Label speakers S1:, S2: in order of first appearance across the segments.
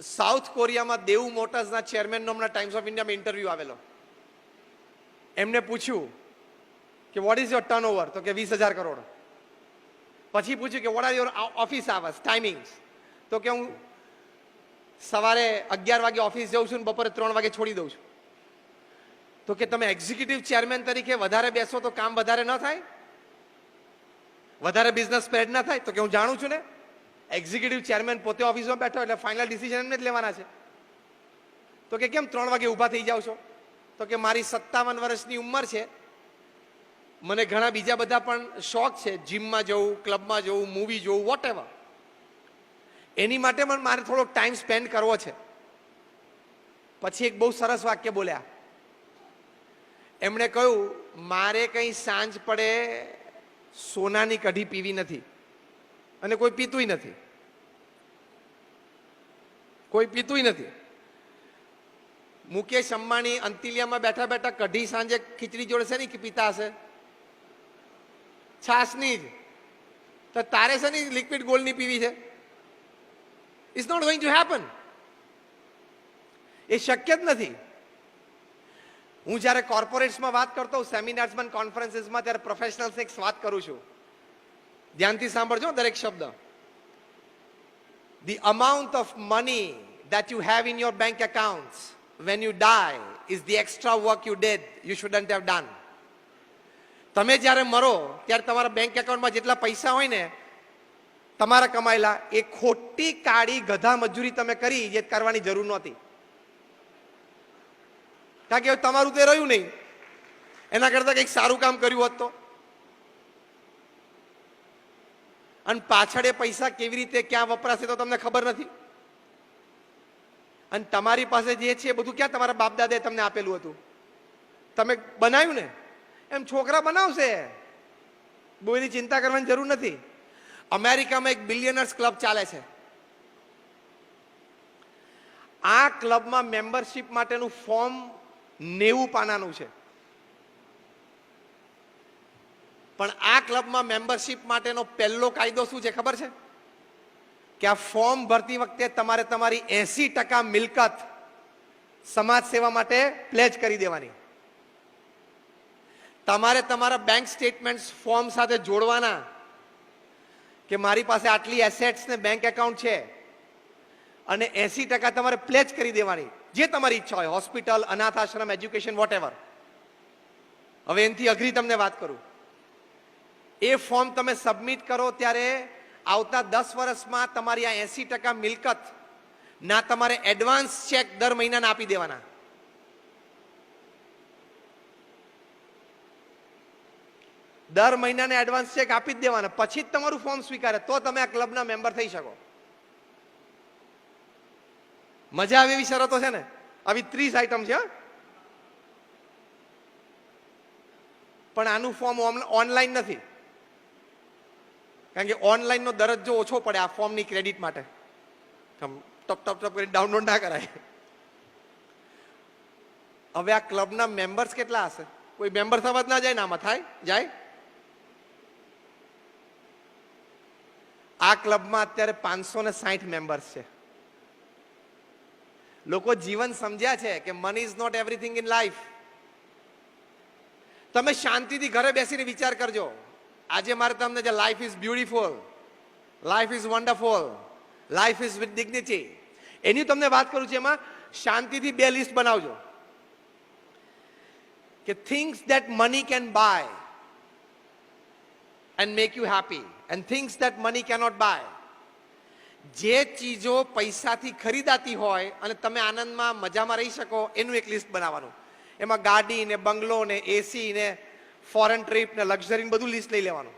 S1: South કોરિયામાં દેવ મોટર્સના ચેરમેનનો હમણાં times of ઇન્ડિયામાં interview આવેલો. એમને પૂછ્યું કે what is your turnover તો કે, વીસ હજાર કરોડ. પછી પૂછ્યું કે what are your office hours timings તો કે, હું સવારે અગિયાર વાગે ઓફિસ જાઉં છું ને બપોરે ત્રણ વાગે છોડી દઉં છું. તો કે, તમે એક્ઝિક્યુટિવ ચેરમેન તરીકે વધારે બેસો તો કામ વધારે ન થાય? વધારે બિઝનેસ સ્પ્રેડ ના થાય? તો કે, હું જાણું છું ને. એક્ઝિક્યુટિવ ચેરમેન પોતે ઓફિસમાં બેઠો એટલે ફાઇનલ ડિસિઝન એમને જ લેવાના છે. તો કે કેમ ત્રણ વાગે ઊભા થઈ જાવ છો? તો કે મારી સત્તાવન વર્ષની ઉંમર છે. મને ઘણા બીજા બધા પણ શોખ છે. જિમમાં જવું ક્લબમાં જવું મૂવી જોવું વોટ એવર એની માટે પણ મારે થોડોક ટાઈમ સ્પેન્ડ કરવો છે. પછી એક બહુ સરસ વાક્ય બોલ્યા. એમણે કહ્યું, મારે કંઈ સાંજ પડે સોનાની કઢી પીવી નથી. અને કોઈ પીતુંય નથી. કોઈ પીતુંય નથી. મુકેશ અંબાણી અંતિલિયામાં બેઠા બેઠા કઢી સાંજે ખીચડી જોડે છે ને કે પીતા હશે? છાસની જ. તો તારે છે ને લિક્વિડ ગોલ્ડની પીવી છે? It's not going to happen એ શક્ય જ નથી. હું જ્યારે કોર્પોરેટ્સમાં વાત કરતો હોઉં સેમિનાર્સમાં કોન્ફરન્સીસમાં ત્યારે પ્રોફેશનલ્સ એક વાત કરું છું. ધ્યાનથી સાંભળજો દરેક શબ્દ. The amount of money that you have in your bank accounts when you die is the extra work you did you shouldn't have done. તમે જ્યારે મરો, ત્યારે તમારા બેંક એકાઉન્ટમાં જેટલા પૈસા હોય ને, તમારા કમાયેલા, એ ખોટી કાળી ગધા મજૂરી તમે કરી, જે કરવાની જરૂર નહોતી. કારણ કે તમારું તે રહ્યું નહીં. એના કરતાં કંઈક સારું કામ કર્યું હોત તો. અને પાછળ એ પૈસા કેવી રીતે ક્યાં વપરાશે તો તમને ખબર નથી. અને તમારી પાસે જે છે એ બધું ક્યાં તમારા બાપ તમને આપેલું હતું? તમે બનાવ્યું ને? એમ છોકરા બનાવશે. બહુ એની ચિંતા કરવાની જરૂર નથી. અમેરિકામાં એક બિલિયનર્સ ક્લબ ચાલે છે. આ ક્લબમાં મેમ્બરશિપ માટેનું ફોર્મ નેવું પાનાનું છે. પણ આ ક્લબમાં મેમ્બરશિપ માટેનો પહેલો કાયદો શું છે ખબર છે? કે આ ફોર્મ ભરતી વખતે તમારે તમારી એસી ટકા મિલકત સમાજ સેવા માટે પ્લેજ કરી દેવાની. તમારે તમારા બેંક સ્ટેટમેન્ટ ફોર્મ સાથે જોડવાના કે મારી પાસે આટલી એસેટ્સ ને બેંક એકાઉન્ટ છે અને એસી ટકા તમારે પ્લેજ કરી દેવાની, જે તમારી ઈચ્છા હોય, હોસ્પિટલ અનાથ આશ્રમ એજ્યુકેશન વોટ હવે એનાથી અઘરી તમને વાત કરું. એ ફોર્મ તમે સબમિટ કરો ત્યારે આવતા દસ વર્ષમાં તમારી આ એસી ટકા મિલકત ના તમારે એડવાન્સ ચેક દર મહિનાના આપી દેવાના. દર મહિનાને એડવાન્સ ચેક આપી જ દેવાના. પછી જ તમારું ફોર્મ સ્વીકારે. તો તમે આ ક્લબના મેમ્બર થઈ શકો. મજા આવે એવી શરતો છે ને? આવી ત્રીસ આઈટમ છે પણ આનું ફોર્મ ઓનલાઈન નથી. કારણ કે ઓનલાઈનનો દરજ્જો ઓછો પડે આ ફોર્મની ક્રેડિટ માટે. ટપ ટપ ટપ કરી ડાઉનલોડ ના કરાય. હવે આ ક્લબના મેમ્બર્સ કેટલા હશે? કોઈ મેમ્બર થવા જ ના જાય ને આમાં? થાય? જાય? આ ક્લબમાં અત્યારે પાંચસો ને સાહીઠ મેમ્બર્સ છે. લોકો જીવન સમજ્યા છે કે money is not everything in life તમે શાંતિથી ઘરે બેસીને વિચાર કરજો. આજે મારે તમને જે life is beautiful life is wonderful life is with dignity એની તમને વાત કરું છું એમાં, શાંતિથી બે લિસ્ટ બનાવજો. કે things that money can buy and make you happy and things that money cannot buy જે ચીજો પૈસાથી ખરીદાતી હોય અને તમે આનંદમાં મજામાં રહી શકો, એનું એક લિસ્ટ બનાવવાનું. એમાં ગાડી ને બંગલો ને એસી ને ફોરેન ટ્રીપ ને લક્ઝરી બધું લિસ્ટ લઈ લેવાનું.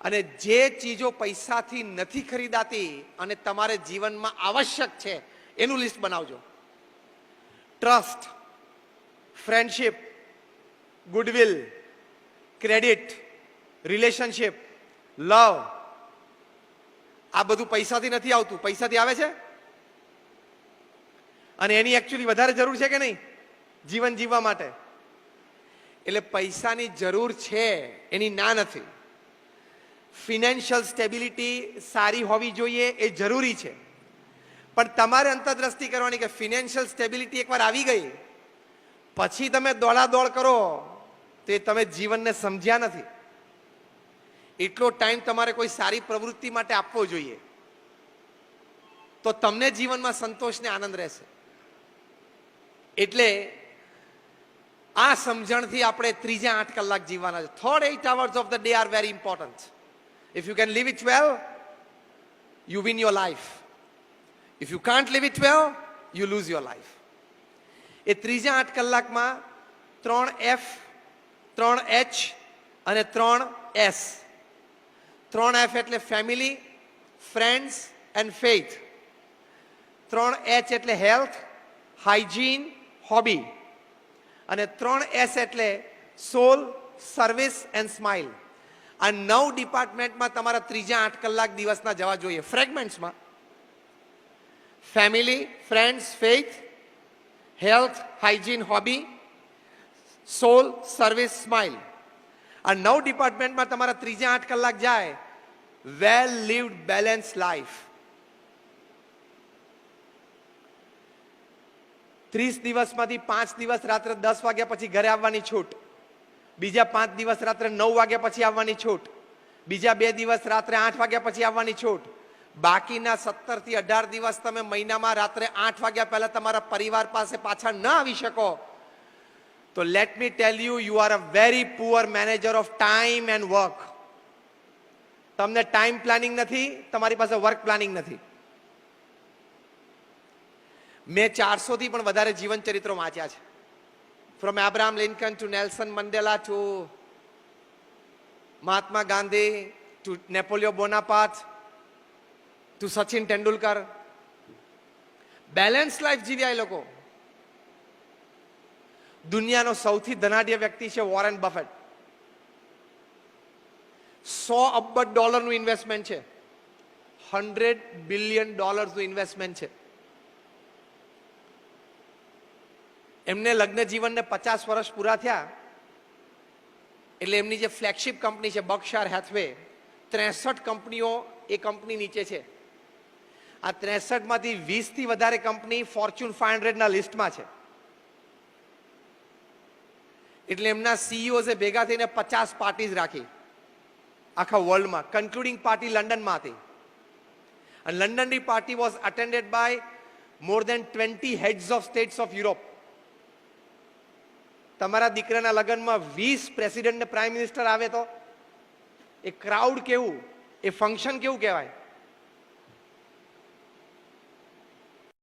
S1: અને જે ચીજો પૈસાથી નથી ખરીદાતી અને તમારે જીવનમાં આવશ્યક છે, એનું લિસ્ટ બનાવજો. Trust, friendship, goodwill, credit, relationship, love. આ બધું પૈસાથી નથી આવતું. પૈસાથી આવે છે? અને એની એકચ્યુઅલી વધારે જરૂર છે કે નહીં? જીવન જીવવા માટે. એટલે પૈસાની જરૂર છે, એની ના નથી. ફિનાન્શિયલ સ્ટેબિલિટી સારી હોવી જોઈએ એ જરૂરી છે. પણ તમારે અંતરદ્રષ્ટિ કરવાની કે ફિનાન્શિયલ સ્ટેબિલિટી એકવાર આવી ગઈ, પછી તમે દોડાદોડ કરો, તો એ તમે જીવનને સમજ્યા નથી. એટલો ટાઈમ તમારે કોઈ સારી પ્રવૃત્તિ માટે આપવો જોઈએ. તો તમને જીવનમાં સંતોષને આનંદ રહેશે. એટલે આ સમજણથી આપણે ત્રીજા આઠ કલાક જીવવાના છે. Third eight hours of the day are very important if you can live it well you win your life if you can't live it well you lose your life એ ત્રીજા આઠ કલાકમાં ત્રણ એફ ત્રણ એચ અને ત્રણ S ત્રણ F એટલે family friends and faith ત્રણ એચ એટલે હેલ્થ હાઇજીન હોબી અને ત્રણ એસ એટલે સોલ, સર્વિસ એન્ડ સ્માઇલ. આ નવ ડિપાર્ટમેન્ટમાં તમારા ત્રીજા આઠ કલાક દિવસના જવા જોઈએ. ફ્રેગમેન્ટ્સમાં. Family, friends, faith, health, hygiene, hobby, soul, service, smile. આ નવ ડિપાર્ટમેન્ટમાં તમારા ત્રીજા આઠ કલાક જાય. Well lived, balance life. ત્રીસ દિવસમાંથી પાંચ દિવસ રાત્રે દસ વાગ્યા પછી ઘરે આવવાની છૂટ. બીજા પાંચ દિવસ રાત્રે નવ વાગ્યા પછી આવવાની છૂટ. બીજા બે દિવસ રાત્રે આઠ વાગ્યા પછી આવવાની છૂટ. બાકીના સત્તરથી અઢાર દિવસ તમે મહિનામાં રાત્રે આઠ વાગ્યા પહેલા તમારા પરિવાર પાસે પાછા ન આવી શકો. તો let me tell you you are a very poor manager of time and work તમને ટાઈમ પ્લાનિંગ નથી, તમારી પાસે વર્ક પ્લાનિંગ નથી. મેં ચારસોથી પણ વધારે જીવન ચરિત્રો વાંચ્યા છે. From Abraham Lincoln to Nelson Mandela to Mahatma Gandhi to Napoleon Bonaparte to Sachin Tendulkar balance life જીવ્યા એ લોકો. દુનિયાનો સૌથી ધનાઢ્ય વ્યક્તિ છે વોરેન બફેટ સો અબજ ડોલરનું ઇન્વેસ્ટમેન્ટ છે. હંડ્રેડ બિલિયન ડોલર્સનું ઇન્વેસ્ટમેન્ટ છે. એમને લગ્ન જીવનને પચાસ વર્ષ પૂરા થયા. એટલે એમની જે ફ્લેગશિપ કંપની છે બક્ષાર હેથવે ત્રેસઠ કંપનીઓ એ કંપની નીચે છે. આ ત્રેસઠમાંથી વીસથી વધારે કંપની ફોર્ચ્યુન ફાઈવ હંડ્રેડના લિસ્ટમાં છે. એટલે એમના સીઈઓઝે ભેગા થઈને પચાસ પાર્ટીઝ રાખી. આખા વર્લ્ડમાં કન્ક્લુડિંગ પાર્ટી લંડનમાં હતી. લંડનની party was attended by more than twenty heads of states of Europe તમારા દીકરાના લગ્નમાં વીસ પ્રેસિડેન્ટ પ્રાઇમ મિનિસ્ટર આવે તો? એ ક્રાઉડ કેવું? એ ફંક્શન કેવું કહેવાય?